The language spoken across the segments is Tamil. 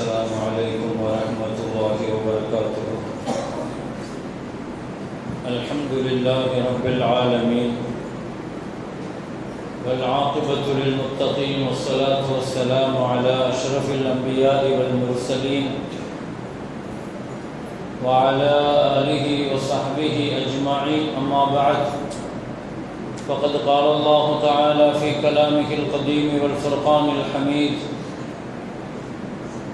السلام عليكم ورحمة الله وبركاته. الحمد لله رب العالمين. والعاقبة للمتقين والصلاة والسلام على أشرف الأنبياء والمرسلين وعلى آله وصحبه أجمعين. أما بعد فقد قال الله تعالى في كلامه القديم والفرقان الحميد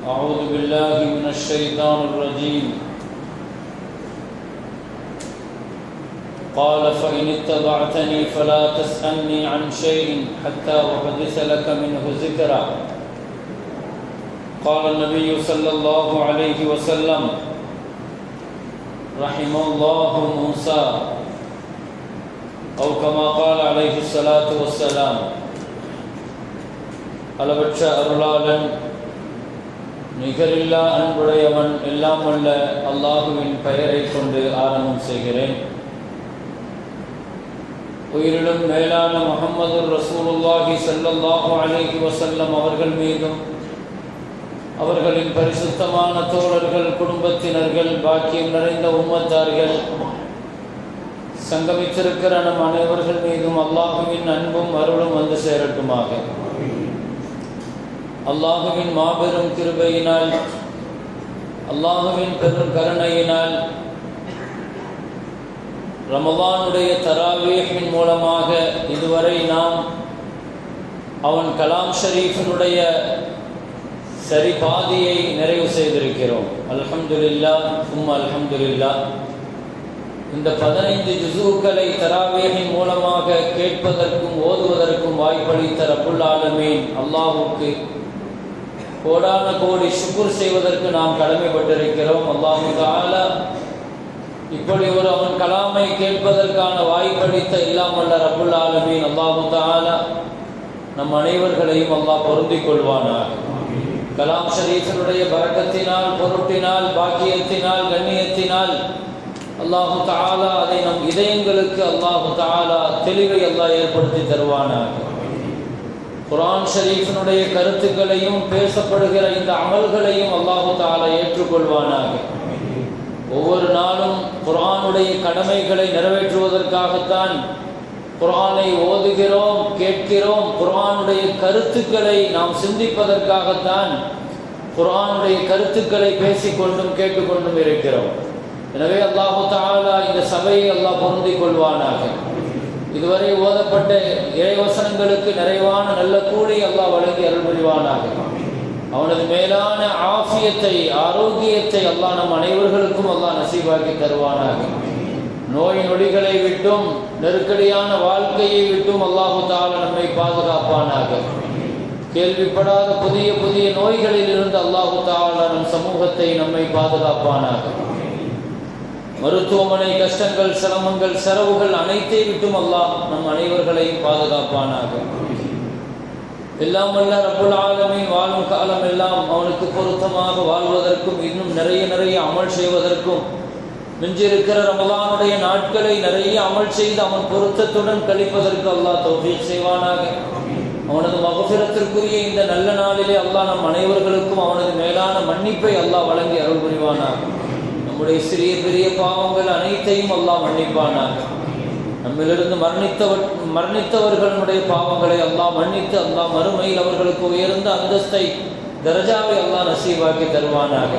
أعوذ بالله من الشيطان الرجيم. قال فإن اتبعتني فلا تسألني عن شيء حتى أحدث لك منه ذكرا. قال النبي صلى الله عليه وسلم رحم الله موسى أو كما قال عليه الصلاة والسلام على بچه أرلالاً நிகரில்லா அன்புடையவன் எல்லாம் உள்ள அல்லாஹுவின் பெயரை கொண்டு ஆரம்பம் செய்கிறேன். உயிரிலும் மேலான முகமது ரசூலுல்லாஹி ஸல்லல்லாஹு அலேஹி வசல்லம் அவர்கள் மீதும் அவர்களின் பரிசுத்தமான தோழர்கள் குடும்பத்தினர்கள் பாக்கியம் நிறைந்த உம்மத்தார்கள் சங்கமித்திருக்கிற நம் அனைவர்கள் மீதும் அல்லாஹுவின் அன்பும் அருளும் வந்து சேரட்டுமாக. அல்லாஹுவின் மாபெரும் கிருபையினால் அல்லாஹுவின் பெரும் கருணையினால் ரமவானுடைய தராவேஹின் மூலமாக இதுவரை நாம் அவன் கலாம் ஷரீஃபினுடைய சரி பாதியை நிறைவு செய்திருக்கிறோம். அல்ஹம்துல்லா உம் அல்ஹம்துல்லா இந்த பதினைந்து ஜுசூக்களை தராவேகின் மூலமாக கேட்பதற்கும் ஓதுவதற்கும் வாய்ப்பளித்த ரபுல் ஆலமீன் அல்லாஹுக்கு கோடான கோடி சுக்குர் செய்வதற்கு நாம் கடமைப்பட்டிருக்கிறோம். அல்லாஹு தாலா இப்படி ஒரு அவன் கலாமை கேட்பதற்கான வாய்ப்பளித்த இல்லாமல்ல ரபுல் ஆலமீன். அல்லாஹு தாலா நம் அனைவர்களையும் அல்லாஹ் பொருந்திக் கொள்வானாக. கலாம் ஷரீஃபனுடைய பறக்கத்தினால் பொருட்டினால் பாக்கியத்தினால் கண்ணியத்தினால் அல்லாஹு தாலா அதை நம் இதயங்களுக்கு அல்லாஹு தாலா தெளிவை அல்லாஹ் ஏற்படுத்தி தருவானாக. குரான் ஷரீஃபினுடைய கருத்துக்களையும் பேசப்படுகிற இந்த அமல்களையும் அல்லாஹு தாலா ஏற்றுக்கொள்வானாக. ஒவ்வொரு நாளும் குரானுடைய கடமைகளை நிறைவேற்றுவதற்காகத்தான் குரானை ஓதுகிறோம் கேட்கிறோம். குரானுடைய கருத்துக்களை நாம் சிந்திப்பதற்காகத்தான் குரானுடைய கருத்துக்களை பேசிக்கொண்டும் கேட்டுக்கொண்டும் இருக்கிறோம். எனவே அல்லாஹு தாலா இந்த சபையை அல்லாஹ் பொருந்திக் கொள்வானாக. இதுவரை ஓதப்பட்ட இறைவசனங்களுக்கு நிறைவான நல்ல கூலி அல்லாஹ் வழங்கி அருள் புரிவானாக அவனது மேலான ஆஃபியத்தை ஆரோக்கியத்தை அல்லாஹ் நம் அனைவர்களுக்கும் அல்லாஹ் நசீபாக்கி தருவானாக. நோய் நொடிகளை விட்டும் நெருக்கடியான வாழ்க்கையை விட்டும் அல்லாஹு தால நம்மை பாதுகாப்பானாக. கேள்விப்படாத புதிய புதிய நோய்களில் இருந்து அல்லாஹு தால நம் சமூகத்தை நம்மை பாதுகாப்பானாக. மருத்துவமனை கஷ்டங்கள் சிரமங்கள் செலவுகள் அனைத்தை விட்டும் அல்லாஹ் நம் அனைவர்களையும் பாதுகாப்பானாக. எல்லாம் அல்ல ரப்புல் வாழும் காலம் எல்லாம் அவனுக்கு பொருத்தமாக வாழ்வதற்கும் இன்னும் நிறைய நிறைய அமல் செய்வதற்கும் மிஞ்சிருக்கிற ரமலானுடைய நாட்களை நிறைய அமல் செய்து அவன் பொருத்தத்துடன் கழிப்பதற்கு அல்லாஹ் தௌஃபீக் செய்வானாக. அவனது மகசிரத்திற்குரிய இந்த நல்ல நாளிலே அல்லாஹ் நம் அனைவர்களுக்கும் அவனது மேலான மன்னிப்பை அல்லாஹ் வழங்கி அருள் புரிவானாக. நம்முடைய சிறிய பெரிய பாவங்கள் அனைத்தையும் அல்லாஹ் மன்னிப்பானாக. நம்மிலிருந்து மரணித்தவர் மரணித்தவர்களுடைய பாவங்களை அல்லாஹ் மன்னித்து அல்லாஹ் மறுமையில் அவர்களுக்கு உயர்ந்த அந்தஸ்தை தரஜாவை அல்லாஹ் நசீவாக்கி தருவானாக.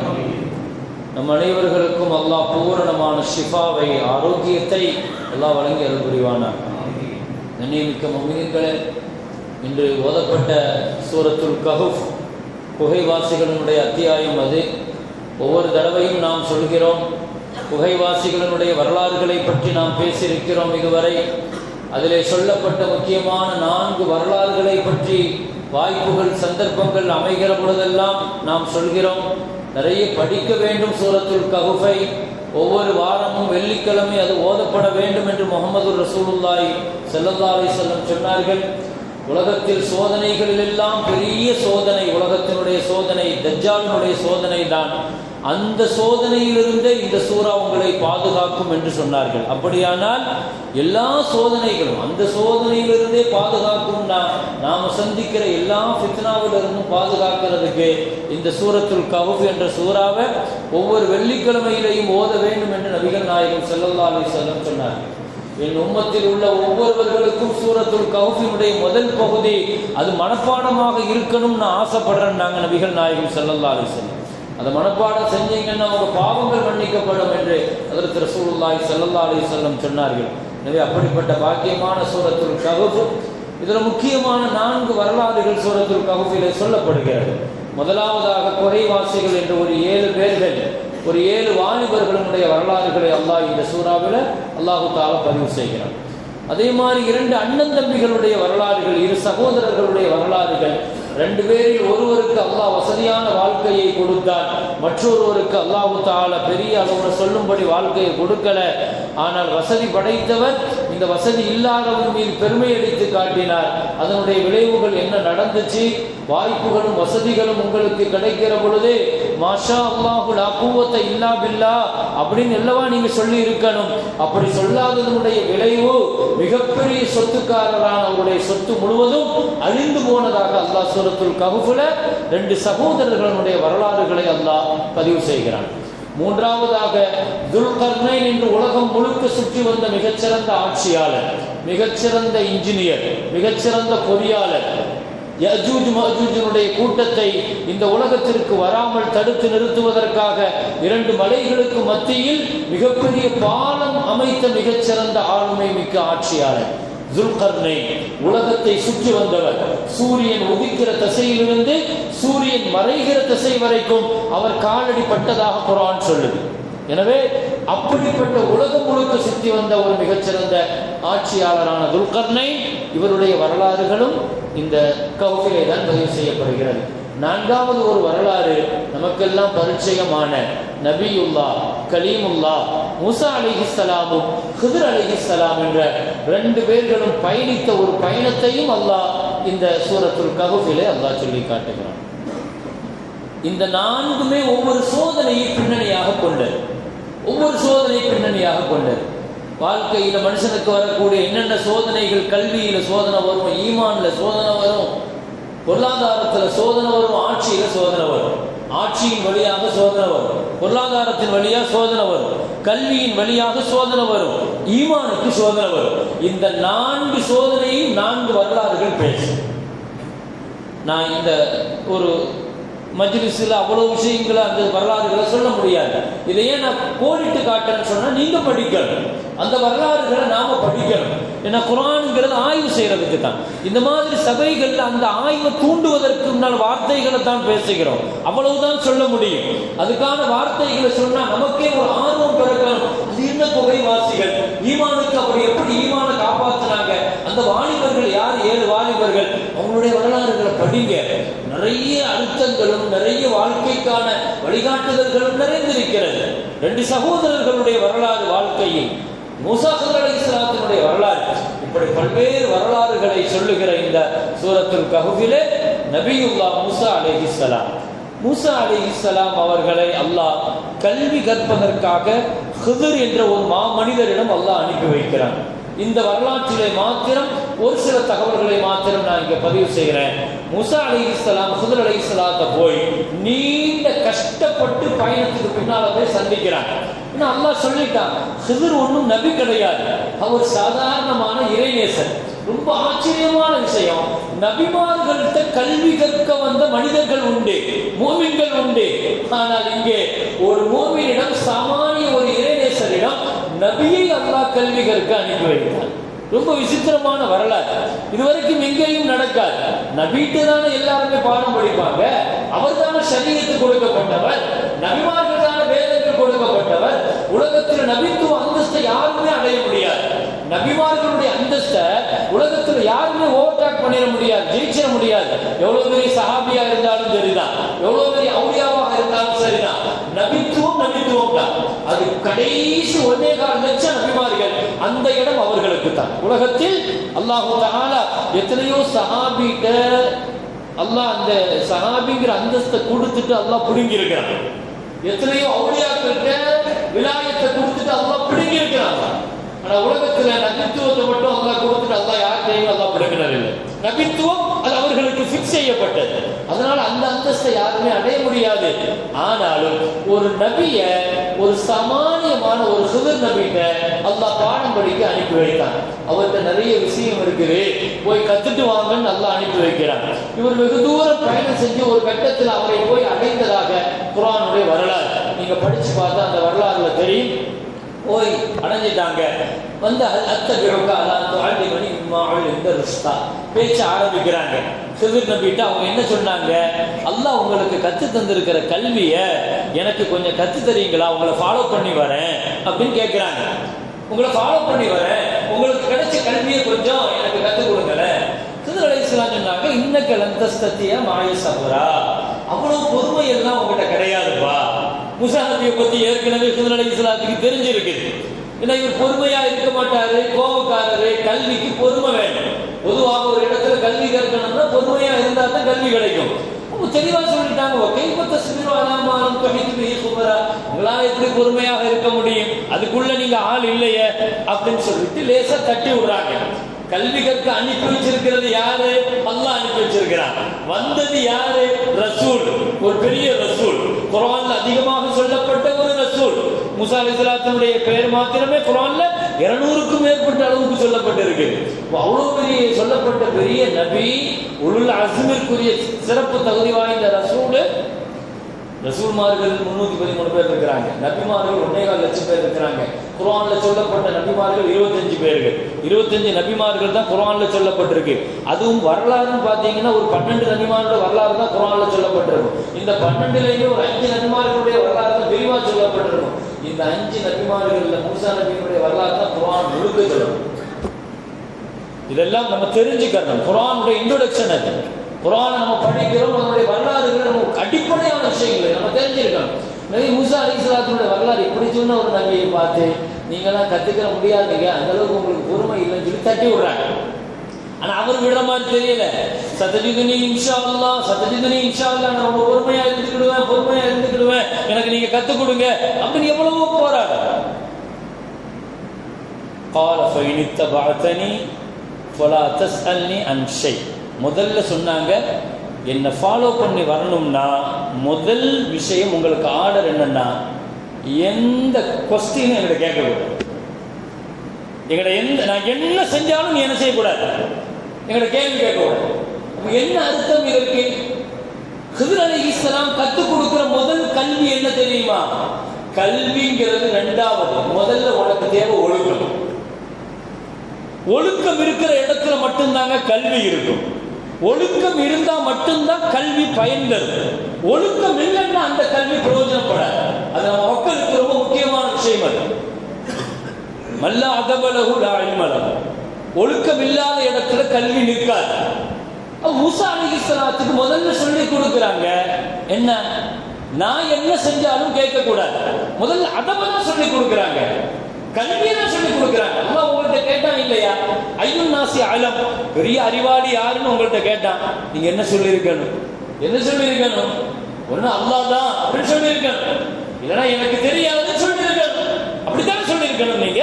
நம் அனைவர்களுக்கும் அல்லாஹ் பூரணமான ஷிஃபாவை ஆரோக்கியத்தை எல்லாம் வழங்கி அருள் புரிவானாக. நன்னியமிக்க மொமியன்களே இன்று ஓதப்பட்ட சூரத்துல் கஹுஃப் குகைவாசிகளினுடைய அத்தியாயம் அது. ஒவ்வொரு தடவையும் நாம் சொல்கிறோம் குகைவாசிகளினுடைய வரலாறுகளை பற்றி நாம் பேசியிருக்கிறோம் இதுவரை. அதிலே சொல்லப்பட்ட முக்கியமான நான்கு வரலாறுகளை பற்றி வாய்ப்புகள் சந்தர்ப்பங்கள் அமைகிற பொழுதெல்லாம் நாம் சொல்கிறோம். நிறைய படிக்க வேண்டும் சூரத்துல் ககுஃபை ஒவ்வொரு வாரமும் வெள்ளிக்கிழமை அது ஓதப்பட வேண்டும் என்று முகமது ரசூலுல்லாய் செல்லல்லாரை செல்லும் செல்லம் சொன்னார்கள். உலகத்தில் சோதனைகளில் எல்லாம் பெரிய சோதனை உலகத்தினுடைய சோதனை தஜ்ஜாலினுடைய சோதனை தான் அந்த சோதனையிலிருந்தே இந்த சூறா உங்களை பாதுகாக்கும் என்று சொன்னார்கள். அப்படியானால் எல்லா சோதனைகளும் அந்த சோதனையிலிருந்தே பாதுகாக்கும் நாம் சந்திக்கிற எல்லா ஃபித்னாவிலிருந்தும் பாதுகாக்கிறதுக்கு இந்த சூரத்துல் கவுஃப் என்ற சூறாவை ஒவ்வொரு வெள்ளிக்கிழமையிலையும் ஓத வேண்டும் என்று நபிகள் நாயகம் ஸல்லல்லாஹு அலைஹி சொன்னார்கள். என் உம்மத்தில் உள்ள ஒவ்வொருவர்களுக்கும் சூரத்துல் கவுஃபினுடைய முதல் பகுதி அது மனப்பாடமாக இருக்கணும்னு நான் ஆசைப்படுறேன் நாங்கள் நபிகள் நாயகம் ஸல்லல்லாஹு அலைஹி அந்த மனப்பாடம் செஞ்சீங்கன்னா உங்க பாவங்கள் மன்னிக்கப்படும் என்று அதற்கு ரசூலுல்லாய் செல்லல்லா அலி செல்லம் சொன்னார்கள். எனவே அப்படிப்பட்ட பாக்கியமான சூரத்துல் கவுப்பு இதுல முக்கியமான நான்கு வரலாறுகள் சூரத்துல் கஹஃபிலே சொல்லப்படுகிறது. முதலாவதாக குறைவாசிகள் என்று ஒரு ஏழு பேர்கள் ஒரு ஏழு வாலிபர்களுடைய வரலாறுகளை அல்லாஹ் இந்த சூறாவில் அல்லாஹு தால பதிவு செய்கிறான். அதே மாதிரி இரண்டு அண்ணன் தம்பிகளுடைய வரலாறுகள் இரு சகோதரர்களுடைய வரலாறுகள் ரெண்டு பேரில் ஒருவருக்கு அல்லாஹ் வசதியான வாழ்க்கையை கொடுத்தான். மற்றொருவருக்கு அல்லாஹு தாலா பெரிய அளவுல சொல்லும்படி வாழ்க்கையை கொடுக்கல. ஆனால் வசதி படைத்தவர் இந்த வசதி இல்லாதவன் மீது பெருமை அடித்து காட்டினார். அதனுடைய விளைவுகள் என்ன நடந்துச்சு? வாய்ப்புகளும் வசதிகளும் உங்களுக்கு கிடைக்கிற பொழுது மாஷா அல்லாஹு லா இல்லா பில்லா அப்படின்னு எல்லவா நீங்க சொல்லி இருக்கணும் அப்படி சொல்லாததனுடைய விளைவு மிகப்பெரிய சொத்துக்காரரான அவருடைய சொத்து முழுவதும் அழிந்து போனதாக அல்லாஹ் சூரத்துல் கஹுஃபுல ரெண்டு சகோதரர்களுடைய வரலாறுகளை அல்லாஹ் பதிவு செய்கிறான். மூன்றாவதாக துல்கர்னைன் என்று உலகம் முழுக்க சுற்றி வந்த மிகச்சிறந்த ஆட்சியாளர் மிகச்சிறந்த இன்ஜினியர் மிகச்சிறந்த பொறியாளர் யஜூஜ் மஜூஜனுடைய கூட்டத்தை இந்த உலகத்திற்கு வராமல் தடுத்து நிறுத்துவதற்காக இரண்டு மலைகளுக்கு மத்தியில் மிகப்பெரிய பாலம் அமைத்த மிகச்சிறந்த ஆளுமை மிக்க ஆட்சியாளர். துல்கர்னை உலகத்தை சுற்றி வந்தவர். சூரியன் உதிக்கிற திசையிலிருந்து சூரியன் மறைகிற திசை வரைக்கும் அவர் காலடி பட்டதாக குரான் சொல்லுது. எனவே அப்படிப்பட்ட உலகம் முழுக்க சுற்றி வந்த ஒரு மிகச்சிறந்த ஆட்சியாளரான துல்கர்னை இவருடைய வரலாறுகளும் இந்த கவுகிலே தான் பதிவு செய்யப்படுகிறது. நான்காவது ஒரு வரலாறு நமக்கெல்லாம் பரிச்சயமான நபியுல்லா கலீமுல்லா முசா அலிஹிஸ்ஸலாமும் ஹிதர் அலிஹிஸ்ஸலாம் என்ற ரெண்டு பேர்களும் பயணித்த ஒரு பயணத்தையும் அல்லாஹ் இந்த சூரத்துல் கஹுஃபிலே அல்லாஹ் சொல்லி காட்டுகிறான். இந்த நான்குமே ஒவ்வொரு சோதனையை பின்னணியாக கொண்டது. ஒவ்வொரு சோதனை பின்னணியாக கொண்டது. வாழ்க்கையில மனுஷனுக்கு வரக்கூடிய என்னென்ன சோதனைகள் கல்வியில சோதனை வரும் ஈமான்ல சோதனை வரும் பொருளாதாரத்துல சோதனை வரும் ஆட்சியில சோதனை வரும். ஆட்சியின் வழியாக சோதனை வரும். பொருளாதாரத்தின் வழியாக சோதனை வரும். கல்வியின் வழியாக சோதனை வரும். ஈமானுக்கு சோதனை வரும். இந்த நான்கு சோதனையும் நான்கு வரலாறுகள் பேசும். நான் இந்த ஒரு மஜ்லிஸில் அவ்வளோ விஷயங்களை அந்த வரலாறுகளை சொல்ல முடியாது. இதையே நான் கோடிட்டு காட்டுறேன்னு சொன்னால் நீங்கள் படிக்கணும். அந்த வரலாறுகளை நாம் படிக்கணும். ஏன்னா குரானுங்கிறது ஆய்வு செய்கிறதுக்கு தான். இந்த மாதிரி சபைகளில் அந்த ஆய்வை தூண்டுவதற்கு முன்னால் வார்த்தைகளை தான் பேசுகிறோம். அவ்வளவுதான் சொல்ல முடியும். அதுக்கான வார்த்தைகளை சொன்னால் நமக்கே ஒரு ஆர்வம் பிறக்கணும். இந்த என்ன குகைவாசிகள் ஈமானுக்கு அவர் எப்படி ஈமான காப்பாத்துனாங்க? அந்த வாலிபர்கள் யார்? ஏழு வாலிபர்கள். அவங்களுடைய வரலாறுகளை படிங்க. நிறைய அழுத்தங்களும் நிறைய வாழ்க்கைக்கான வழிகாட்டுதல்களும் நிறைந்திருக்கிறது. ரெண்டு சகோதரர்களுடைய வரலாறு வாழ்க்கையில். மூசாசர் அலி இஸ்லாத்தினுடைய வரலாறு. இப்படி பல்வேறு வரலாறுகளை சொல்லுகிற இந்த சூரத்துல் கஹுவிலே நபியுல்லா மூசா அலிஹிஸ்லாம் மூசா அலிஹிஸ்லாம் அவர்களை அல்லாஹ் கல்வி கற்பதற்காக ஹிதர் என்ற ஒரு மா மனிதரிடம் அல்லாஹ் அனுப்பி வைக்கிறான். இந்த வரலாற்றிலே மாத்திரம் ஒரு சில தகவல்களை மாத்திரம் நான் இங்க பதிவு செய்கிறேன். முசா அலி இஸ்லாம் ஹுதர் அலி இஸ்லாத்த போய் நீண்ட கஷ்டப்பட்டு பயணத்துக்கு பின்னால் போய் சந்திக்கிறாங்க. ஏன்னா அல்லாஹ் சொல்லிட்டான் ஹிதர் ஒன்றும் நபி கிடையாது. அவர் சாதாரணமான இறைநேசன் ரொம்ப ஆச்சரியமான விஷயம். நபிமார்கள்ட்ட கல்வி கற்க வந்த மனிதர்கள் உண்டு மோமின்கள் உண்டு. ஆனால் இங்கே ஒரு மோமினிடம் சாமானிய நபியை அல்லாஹ் கல்வி கற்க அனுப்பி வைத்தார் ரொம்ப விசித்திரமான வரலாறு. இதுவரைக்கும் எங்கேயும் நடக்காது. நபிட்டு தானே எல்லாருமே பாடம் படிப்பாங்க. அவர் தானே சரீரத்து கொடுக்கப்பட்டவர். நபிமார்கள் தானே வேதங்கள் கொடுக்கப்பட்டவர். உலகத்தில் நபித்துவ அந்தஸ்தை யாருமே அடைய முடியாது. நபிமார்களுடைய அந்தஸ்தை உலகத்தில் யாருமே ஓவர்டேக் பண்ணிட முடியாது ஜெயிச்சிட முடியாது. எவ்வளவு பெரிய சஹாபியா இருந்தாலும் சரிதான். எவ்வளவு பெரிய அவுளியாவாக இருந்தாலும் சரிதான். நபித்துவம் நபித்துவம் தான். அது கடைசி ஒன்னே கால் லட்சம் நபிமார்கள் அந்த இடம் அவர்களுக்கு தான். உலகத்தில் அல்லாஹு தஆலா எத்தனையோ சஹாபிகிட்ட அல்லாஹ் அந்த சஹாபிங்கிற அந்தஸ்தை கொடுத்துட்டு அல்லாஹ் புடுங்கி இருக்கிறான் எத்தனையோ அவுளியாக்கிட்ட விலாயத்தை கொடுத்துட்டு அல்லாஹ் பிடுங்கி ஆனா உலகத்துல நபித்துவத்தை மட்டும் அல்லா கொடுத்துட்டு அல்லா யார்கிட்டையும் அல்லா பிடுங்கினர் இல்லை? நபித்துவம் அது அவர்களுக்கு ஃபிக்ஸ் செய்யப்பட்டது. அதனால அந்த அந்தஸ்தை யாருமே அடைய முடியாது. ஆனாலும் ஒரு நபிய ஒரு சமானியமான ஒரு சுதர் நபிட்ட அல்லா பாடம் படிக்க அனுப்பி வைத்தான் அவர்கிட்ட நிறைய விஷயம் இருக்குது. போய் கத்துட்டு வாங்கன்னு நல்லா அனுப்பி வைக்கிறான் இவர் வெகு தூரம் பயணம் செஞ்சு ஒரு கட்டத்தில் அவரை போய் அடைந்ததாக குரானுடைய வரலாறு. நீங்க படிச்சு பார்த்தா அந்த வரலாறுல தெரியும். போய் அடைஞ்சிட்டாங்க. வந்து அத்த பிறகு அதான் ஆழ்ந்த மணி மாவள் எந்த ருஷ்தா. பேச்ச ஆரம்பிக்கிறாங்க. சிறுர் நம்பிட்டு அவங்க என்ன சொன்னாங்க? அல்லாஹ் உங்களுக்கு கற்று தந்திருக்கிற கல்வியை எனக்கு கொஞ்சம் கற்று தரீங்களா? உங்களை ஃபாலோ பண்ணி வரேன் அப்படின்னு கேட்குறாங்க உங்களை ஃபாலோ பண்ணி வரேன். உங்களுக்கு கிடைச்ச கல்வியை கொஞ்சம் எனக்கு கற்றுக் கொடுங்களேன். சிதர் அலைஹிஸ்ஸலாம் சொன்னாங்க கிளந்த சத்திய மாய சபரா அவ்வளோ பொறுமை எல்லாம் உங்ககிட்ட கிடையாதுப்பா. முசா நபியை பத்தி ஏற்கனவே சிதர் இஸ்லாத்துக்கு தெரிஞ்சிருக்குது. ஏன்னா இவர் பொறுமையா இருக்க மாட்டாரு கோபக்காரரு கல்விக்கு பொறுமை வேணும். பொதுவாக ஒரு இடத்துல கல்வி கற்கணும்னா பொறுமையா இருந்தா தான் கல்வி கிடைக்கும். தெளிவா சொல்லிட்டாங்க ஓகே இப்ப தஸ்மீர் அலாமானம் கமித்து குமரா? உங்களால எப்படி பொறுமையாக இருக்க முடியும். அதுக்குள்ள நீங்க ஆள் இல்லையே அப்படின்னு சொல்லிட்டு லேசா தட்டி விடுறாங்க. கல்வி கற்க அனுப்பி வச்சிருக்கிறது யாரு? அல்லாஹ் அனுப்பி வச்சிருக்கிறான். வந்தது யாரு? ரசூல். ஒரு பெரிய ரசூல். குரான்ல அதிகமாக சொல்லப்பட்ட ஒரு ரசூல். முசா அலிஸ்லாத்தினுடைய பெயர் மாத்திரமே குரான்ல இருநூறுக்கும் மேற்பட்ட அளவுக்கு சொல்லப்பட்டிருக்கு. அவ்வளவு பெரிய சொல்லப்பட்ட பெரிய நபி உள்ள அசுமிற்குரிய சிறப்பு தகுதி வாய்ந்த ரசூல் ரசூல்மார்கள் முன்னூத்தி பதிமூணு பேர் இருக்கிறாங்க. நபிமார்கள் ஒன்னேகால் லட்சம் பேர் இருக்கிறாங்க. குரான்ல சொல்லப்பட்ட நபிமார்கள் இருபத்தஞ்சு பேர்கள். இருபத்தஞ்சு நபிமார்கள் தான் குரான்ல சொல்லப்பட்டிருக்கு. அதுவும் வரலாறுன்னு பார்த்தீங்கன்னா ஒரு பன்னெண்டு நபிமாரோட வரலாறு தான் குரான்ல சொல்லப்பட்டிருக்கும். இந்த பன்னெண்டுலேயுமே ஒரு அஞ்சு நபிமார்களுடைய வரலாறு தான் விரிவா சொல்லப்பட்டிருக்கும். இந்த அஞ்சு நபிமார்கள்ல மூசா நபியினுடைய வரலாறு தான் குரான் முழுக்க சொல்லணும் இதெல்லாம் நம்ம தெரிஞ்சுக்கணும். குரானுடைய இன்ட்ரோடக்ஷன் அது. குர்ஆனை நம்ம படிக்கிறோம் அதனுடைய வரலாறுகள் நம்ம அடிப்படையான விஷயங்களை நம்ம தெரிஞ்சிருக்கணும் நபி மூசா அலிஸ்லாத்தினுடைய வரலாறு இப்படி சொன்ன ஒரு நபியை பார்த்து நீங்களாம் கத்துக்கிற முடியாதுங்க அந்த அளவுக்கு உங்களுக்கு பொறுமை இல்லைன்னு சொல்லி தட்டி விடுறாங்க ஆனா அவர் விடுற மாதிரி தெரியல சத்தஜிதுனி இன்ஷா அல்லா சத்தஜிதுனி இன்ஷா அல்லா நான் ரொம்ப பொறுமையா இருந்துக்கிடுவேன் பொறுமையா இருந்துக்கிடுவேன் எனக்கு நீங்க கத்துக் கொடுங்க அப்படின்னு எவ்வளவோ போராடு قال فإن اتبعتني فلا تسألني عن شيء முதல்ல சொன்னாங்க என்னை ஃபாலோ பண்ணி வரணும்னா முதல் விஷயம் உங்களுக்கு ஆர்டர் என்னன்னா எந்த கொஸ்டினும் என்கிட்ட கேட்கக்கூடாது. எங்கள்கிட்ட எந்த நான் என்ன செஞ்சாலும் நீ என்ன செய்யக்கூடாது. எங்கள்கிட்ட கேள்வி கேட்கக்கூடாது. என்ன அர்த்தம் இதற்கு? ஹிதர் அலி இஸ்லாம் கற்றுக் கொடுக்குற முதல் கல்வி என்ன தெரியுமா? கல்விங்கிறது ரெண்டாவது. முதல்ல உனக்கு தேவை ஒழுக்கம். ஒழுக்கம் இருக்கிற இடத்துல மட்டும்தாங்க கல்வி இருக்கும். ஒழுக்கம் இருந்தா மட்டும்தான் கல்வி பயன் தரும். ஒழுக்கம் இல்லைன்னா அந்த கல்வி பிரயோஜனப்படாது. அது நம்ம மக்களுக்கு ரொம்ப முக்கியமான விஷயம் அது. மல்ல அதபலகு அழிமலம் ஒழுக்கம் இல்லாத இடத்துல கல்வி நிற்காது. முசா மூசா அலிஸ்லாத்துக்கு முதல்ல சொல்லி கொடுக்குறாங்க என்ன? நான் என்ன செஞ்சாலும் கேட்க கூடாது முதல்ல அதபதான் சொல்லி கொடுக்குறாங்க. கல்வியை தான் சொல்லி கொடுக்குறாங்க. அம்மா உங்கள்கிட்ட கேட்டான் இல்லையா? ஐயன் நாசி அலம். பெரிய அறிவாளி யாருன்னு உங்கள்கிட்ட கேட்டான். நீங்க என்ன சொல்லியிருக்கணும்? என்ன சொல்லியிருக்கணும்? ஒன்னு அல்லா தான் அப்படின்னு சொல்லியிருக்கணும். இல்லைன்னா எனக்கு தெரியாதுன்னு சொல்லியிருக்கணும். அப்படித்தான் சொல்லியிருக்கணும் நீங்க?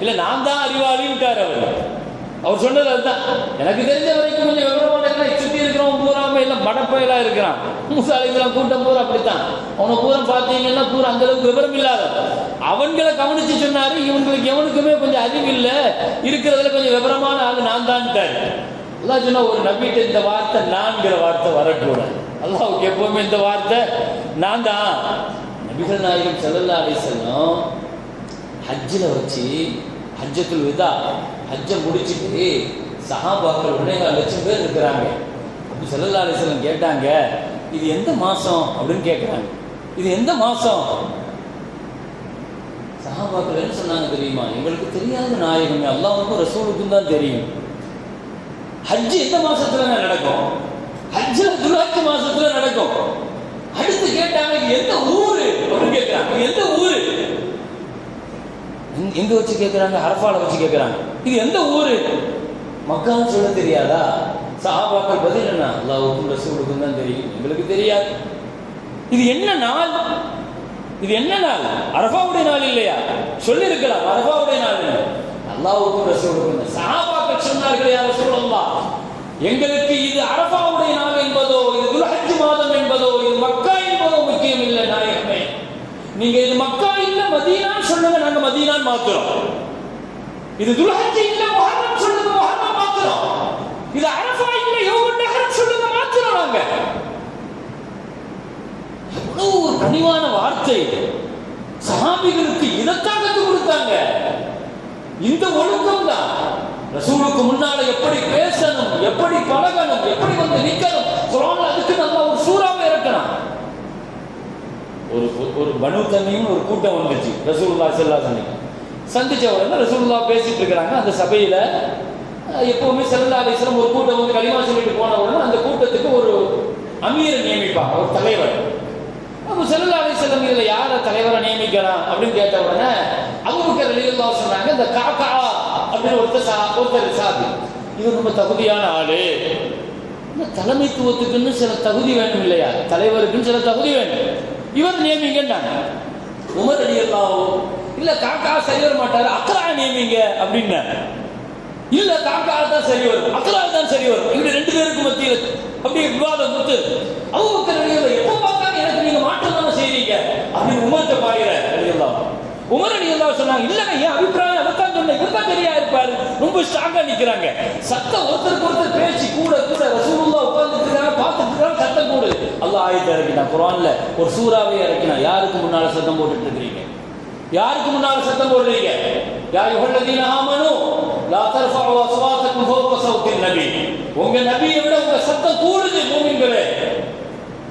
இல்ல நான் தான் அறிவாளின்ட்டார் அவர். அவர் சொன்னது அதுதான். எனக்கு தெரிஞ்ச வரைக்கும் கொஞ்சம் விவரமான சுத்தி இருக்கிறவன் பூராம எல்லாம் மடப்பயலாக இருக்கிறான். மூசாலிக்கலாம் கூட்டம் பூரா அப்படித்தான். அவனை பூரா பார்த்தீங்கன்னா பூரா அந்த அளவுக்கு விவரம் இல்லாத. அவன்களை கவனிச்சு சொன்னாரு இவங்களுக்கு எவனுக்குமே கொஞ்சம் அறிவு இல்லை இருக்கிறதுல கொஞ்சம் விவரமான ஆள் நான் தான்ட்டார். எல்லாம் சொன்னா ஒரு நம்பிட்டு இந்த வார்த்தை நான்கிற வார்த்தை வரக்கூடாது. அல்லாவுக்கு எப்பவுமே இந்த வார்த்தை நான் தான். நபிகள் நாயகம் செல்லல்லா அலிசல்லம் ஹஜ்ஜில் வச்சு ஹஜ்ஜத்துல் விதா ஹஜ்ஜை முடிச்சுட்டு சஹாபாக்கள் ஒன்னேகால் லட்சம் பேர் இருக்கிறாங்க. அப்படி ஸல்லல்லாஹு அலிஸ்லம் கேட்டாங்க இது எந்த மாசம்? அப்படின்னு கேட்குறாங்க இது எந்த மாசம்? சஹாபாக்கள் என்ன சொன்னாங்க தெரியுமா? எங்களுக்கு தெரியாத நாயகமே அல்லாஹ்வுக்கும் ரசூலுக்கும் தான் தெரியும். ஹஜ்ஜு எந்த மாசத்துல நடக்கும்? ஹஜ்ஜு துலாச்சி மாசத்துல நடக்கும். அடுத்து கேட்டாங்க எந்த ஊரு? அப்படின்னு கேட்கிறாங்க எந்த ஊரு? எங்க- வச்சு கேட்கிறாங்க அரஃபால வச்சு கேட்கிறாங்க இது எந்த ஊரு? மக்கான்னு சொல்ல தெரியாதா? சாபாக்கள் பதில் என்ன? அல்லாவுக்கும் ரசூலுக்கும் தான் தெரியும். எங்களுக்கு தெரியாது. இது என்ன நாள்? இது என்ன நாள்? அரபாவுடைய நாள் இல்லையா? சொல்லியிருக்கலாம் அரபாவுடைய நாள். அல்லாவுக்கும் ரசூலுக்கும் சாபாக்கள் சொன்னார்களே யார் சொல்லலாம் எங்களுக்கு இது அரபாவுடைய நாள் என்பதோ இது துல்ஹஜ் மாதம் என்பதோ இது மக்கா என்பதோ முக்கியம் இல்லை நாயகமே. நீங்க நாங்க மாத்திரம். இது துல்ஹஜ் இல்ல முஹர்ரம் சொல்லுங்க முஹர்ரம் மாத்திரம். இது அரஃபா இல்ல யோகம் நகரம் சொல்லுங்க மாத்திரம் நாங்க. எவ்வளவு ஒரு பணிவான வார்த்தை. இது சஹாபிகளுக்கு இதற்காக கொடுத்தாங்க. இந்த ஒழுக்கம் தான். ரசூலுக்கு முன்னால எப்படி பேசணும் எப்படி பழகணும் எப்படி வந்து நிக்கணும் குரான்ல அதுக்கு நல்லா ஒரு சூறாவை இறக்கணும். ஒரு ஒரு பனு தண்ணியும் ஒரு கூட்டம் வந்துச்சு ரசூல்லா செல்லா சந்திக்க சந்திச்ச உடனே ரசூலுல்லா பேசிட்டு இருக்கிறாங்க. அந்த சபையில எப்பவுமே செல்லா அலிஸ்லம் ஒரு கூட்டம் வந்து களிமா சொல்லிட்டு போன உடனே அந்த கூட்டத்துக்கு ஒரு அமீரை நியமிப்பாங்க ஒரு தலைவர். அப்போ செல்லா அலிஸ்லம் இதுல யாரை தலைவரை நியமிக்கலாம் அப்படின்னு கேட்ட உடனே அவருக்கு வெளியில்லா சொன்னாங்க இந்த காக்கா அப்படின்னு ஒருத்தர் சா ஒருத்தர் சாதி இது ரொம்ப தகுதியான ஆளு. இந்த தலைமைத்துவத்துக்குன்னு சில தகுதி வேணும் இல்லையா? தலைவருக்குன்னு சில தகுதி வேணும் இவர் நியமிங்கன்னாங்க. உமர் அலி அல்லாவோ இல்ல காக்கா சரி வர மாட்டாரு. அக்கரா நியமிங்க அப்படின்ன. இல்ல காக்கா தான் சரி வரும். அக்கரா தான் சரி வரும். இப்படி ரெண்டு பேருக்கு மத்தியில் அப்படியே விவாதம் கொடுத்து அவங்க எப்ப எப்போ பார்த்தாலும் எனக்கு நீங்க மாற்றம் தானே செய்றீங்க? அப்படின்னு உமர்கிட்ட பாருங்க அலி உமர் அலி எல்லாம் சொன்னாங்க இல்லங்க என் அபிப்பிராயம் அதைத்தான் சொன்னேன். இவர் தெரியா இருப்பாரு. ரொம்ப ஸ்ட்ராங்கா நிக்கிறாங்க. சத்தம் ஒருத்தருக்கு ஒருத்தர் பேச்சு கூட கூட ரசூலுல்லா உட்கார்ந்துட்டு இருக்காங்க பார்த்துட்டு இருக்காங்க சத்தம் கூடு அல்லாஹ் ஆயத்தை இறக்கினா குரான்ல ஒரு சூறாவே இறக்கினா யாருக்கு முன்னால சத்தம் போட்டுட்டு இருக்கிறீங்க? யாருக்கு முன்னால சத்தம் போடுறீங்க? யா யுஹல்லதீன ஆமனு லா தர்ஃபஉ அஸ்வாத்தக்கும் ஃபௌக சௌத்தின் நபி. உங்க நபியை விட உங்க சத்தம் கூடுது பூமிங்களே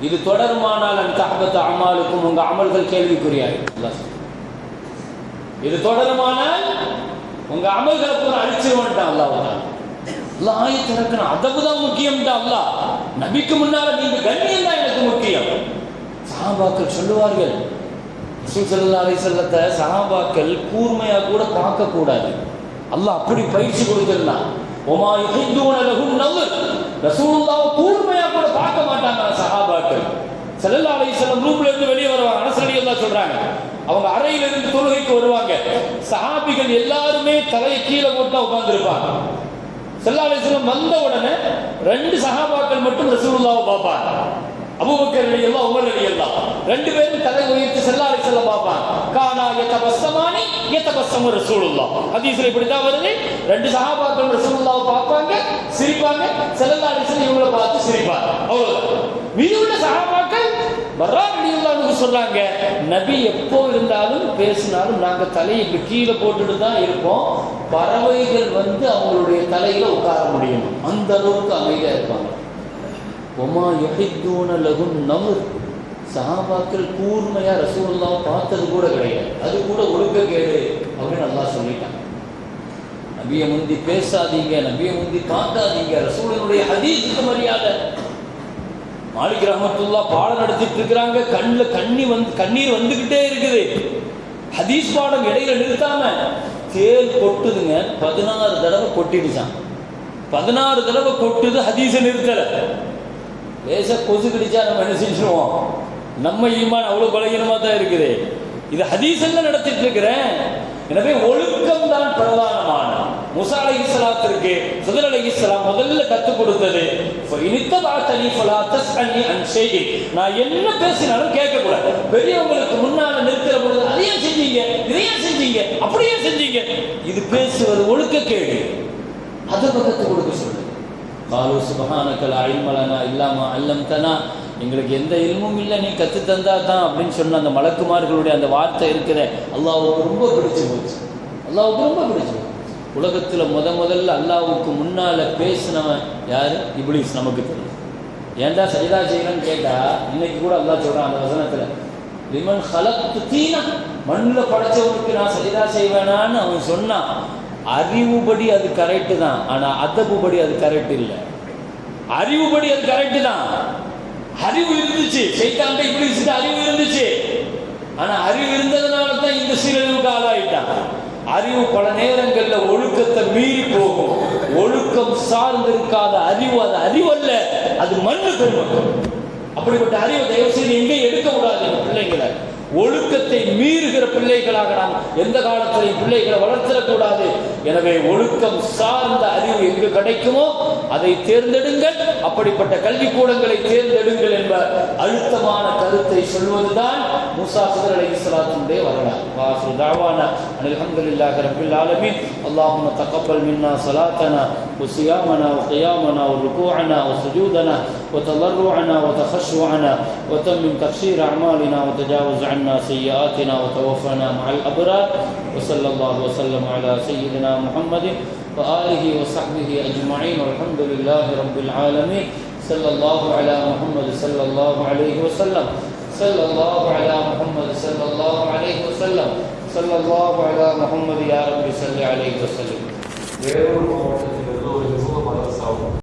இது தொடருமானால் அன் தஹபத்த அமாலுக்கும் உங்க அமல்கள் கேள்விக்குரியாது இது தொடருமானால் உங்க அமல்களை பூரா அழிச்சிருவான்ட்டான் அல்லாஹ் அல்லாஹ் ஆயத்து இறக்கணும் அதவு தான் முக்கியம்டா அல்லாஹ். நபிக்கு முன்னால நீங்க கண்ணியம் தான் எனக்கு முக்கியம். சாபாக்கள் சொல்லுவார்கள் ரசூல் அலிசல்லத்தை அலைஹி சஹாபாக்கள் கூர்மையாக கூட பார்க்கக்கூடாது. அல்லாஹ் அப்படி பயிற்சி கொடுத்திருந்தான் ஒமா யுஹித்தூன லஹும் நவர் ரசூலுல்லாஹ் கூர்மையாக கூட பார்க்க மாட்டாங்க சஹாபாக்கள்? சல்லல்லா அலிசல்லம் ரூம்ல இருந்து வெளியே வருவாங்க. அனஸ் ரலியல்லாஹு சொல்றாங்க. அவங்க அறையில இருந்து தொழுகைக்கு வருவாங்க. சஹாபிகள் எல்லாருமே தலையை கீழே போட்டு உட்கார்ந்துருப்பாங்க. ஸல்லல்லாஹு அலிசல்லம் வந்த உடனே ரெண்டு சஹாபாக்கள் மட்டும் ரசூலுல்லாவை பார்ப்பாங்க. அபுபக்கர் அலி அல்லா உமர் ரலியல்லாஹு ரெண்டு பேரும் தலை உயர்த்தி ஸல்லல்லாஹு அலைஹி வஸல்லம் பார்ப்பாங்க. கானா எத்தபஸ்தமானி யதபஸ்ஸமு ரசூலுல்லா ஹதீஸ்ல இப்படி தான் வருது. ரெண்டு சஹாபாக்கள் ரசூலுல்லாவை பார்ப்பாங்க சிரிப்பாங்க. ஸல்லல்லாஹு அலைஹி வஸல்லம் இவங்களை பார்த்து சிரிப்பாங்க. அவ்வளவுதான். மீதியுள்ள உள்ள சஹாபாக்கள் பர்ரா சொல்றாங்க நபி எப்போ இருந்தாலும் பேசினாலும் நாங்க தலையை இப்படி கீழே போட்டுட்டு தான் இருப்போம். பறவைகள் வந்து அவங்களுடைய தலையில உட்கார முடியும். அந்த அளவுக்கு அமைதியா இருப்பாங்க. ஒமா யொஹித்தூன லகும் நமுர் சஹாபாக்கள் கூர்மையா ரசூல்லா பார்த்தது கூட கிடையாது. அது கூட ஒழுக்க கேடு அப்படின்னு நல்லா சொல்லிட்டான். நபியை முந்தி பேசாதீங்க நபியை முந்தி பார்க்காதீங்க. ரசூலனுடைய ஹதீஸுக்கு மரியாதை. மாலிக் ரஹமத்துல்லா பாடம் நடத்திட்டு இருக்கிறாங்க கண்ணுல கண்ணி வந்து கண்ணீர் வந்துகிட்டே இருக்குது. ஹதீஸ் பாடம் இடையில நிறுத்தாம தேல் கொட்டுதுங்க. பதினாறு தடவை கொட்டிடுச்சான் பதினாறு தடவை கொட்டுது ஹதீஸை நிறுத்தலை. லேசாக கொசு கடிச்சா நம்ம என்ன செஞ்சுருவோம்? நம்ம ஈமான் அவ்வளோ பலகீனமாக தான் இருக்குது. இது ஹதீஸ் நடத்திட்டு இருக்கிறேன். எனவே ஒழுக்கம் தான் பிரதானமான. முசா அலை இஸ்லாத்திற்கு சுதர் அலை இஸ்லாம் முதல்ல கற்றுக் கொடுத்தது. இனித்த வார்த்தை ஃபலா நான் என்ன பேசினாலும் கேட்கக்கூடாது. பெரியவங்களுக்கு முன்னால் நிறுத்துற பொழுது அதையும் செஞ்சீங்க இதையும் செஞ்சீங்க அப்படியே செஞ்சீங்க. இது பேசுவது ஒழுக்கக்கேடு. அதை பக்கத்து கொடுக்க சொல்லுது காலு சுபஹானக்கல் அழிமலனா இல்லாம அல்லம்தனா எங்களுக்கு எந்த இல்மும் இல்லை நீ கத்து தந்தா தான் அப்படின்னு சொன்ன அந்த மலக்குமார்களுடைய அந்த வார்த்தை இருக்கிற அல்லாவுக்கு ரொம்ப பிடிச்சி போச்சு. அல்லாவுக்கு ரொம்ப பிடிச்சி போச்சு. உலகத்தில் முத முதல்ல அல்லாவுக்கு முன்னால் பேசினவன் யாரு? இப்ளீஸ் நமக்கு தெரியும். ஏன்டா சஜிதா செய்யறன்னு கேட்டால் இன்னைக்கு கூட அல்லாஹ் சொல்கிறான் அந்த வசனத்தில் விமன் ஹலத்து தீனா மண்ணில் படைச்சவனுக்கு நான் சஜிதா செய்வேனான்னு அவன் சொன்னான். அறிவுபடி அது கரெக்டு தான் ஆனால் அதப்புபடி அது கரெக்ட் இல்லை. அறிவுபடி அது கரெக்டு தான். அறிவு இருந்துச்சு. சைத்தாண்ட இப்ளீஸுக்கு அறிவு இருந்துச்சு. ஆனா அறிவு இருந்ததுனால தான் இந்த சீரழிவுக்கு ஆளாயிட்டான். அறிவு பல நேரங்களில் ஒழுக்கத்தை மீறி போகும். ஒழுக்கம் சார்ந்திருக்காத அறிவு அது அறிவு அல்ல அது மண்ணு பெருமக்கள் அப்படிப்பட்ட அறிவை தயவு செய்து எங்கேயும் எடுக்க கூடாது பிள்ளைங்களை. ஒழுக்கத்தை மீறுகிற பிள்ளைகளாக நாம் எந்த காலத்திலையும் பிள்ளைகளை வளர்த்திடக்கூடாது. எனவே ஒழுக்கம் சார்ந்த அறிவு எங்கு கிடைக்குமோ அதை தேர்ந்தெடுங்கள். அப்படிப்பட்ட கல்விக்கூடங்களை தேர்ந்தெடுங்கள் என்ற அழுத்தமான கருத்தை சொல்வதுதான் மூசா சிதர் அலை இஸ்லாத்தினுடைய வரலாறு. வாசு தாவான அலமதுல்லாஹ் ரபில் ஆலமின். அல்லாஹும் தக்கப்பல் மின்னா சலாத்தனா وصيامنا وقيامنا وركوعنا وسجودنا وتضرعنا وتخشعنا وتمم تقصير أعمالنا وتجاوز عنا سيئاتنا وتوفنا مع الأبرار وصلى الله وسلم على سيدنا محمد وآله وصحبه أجمعين والحمد لله رب العالمين صلى الله على محمد صلى الله عليه وسلم صلى الله على محمد صلى الله عليه وسلم صلى الله على محمد يا رب صل عليه وسلم. hope.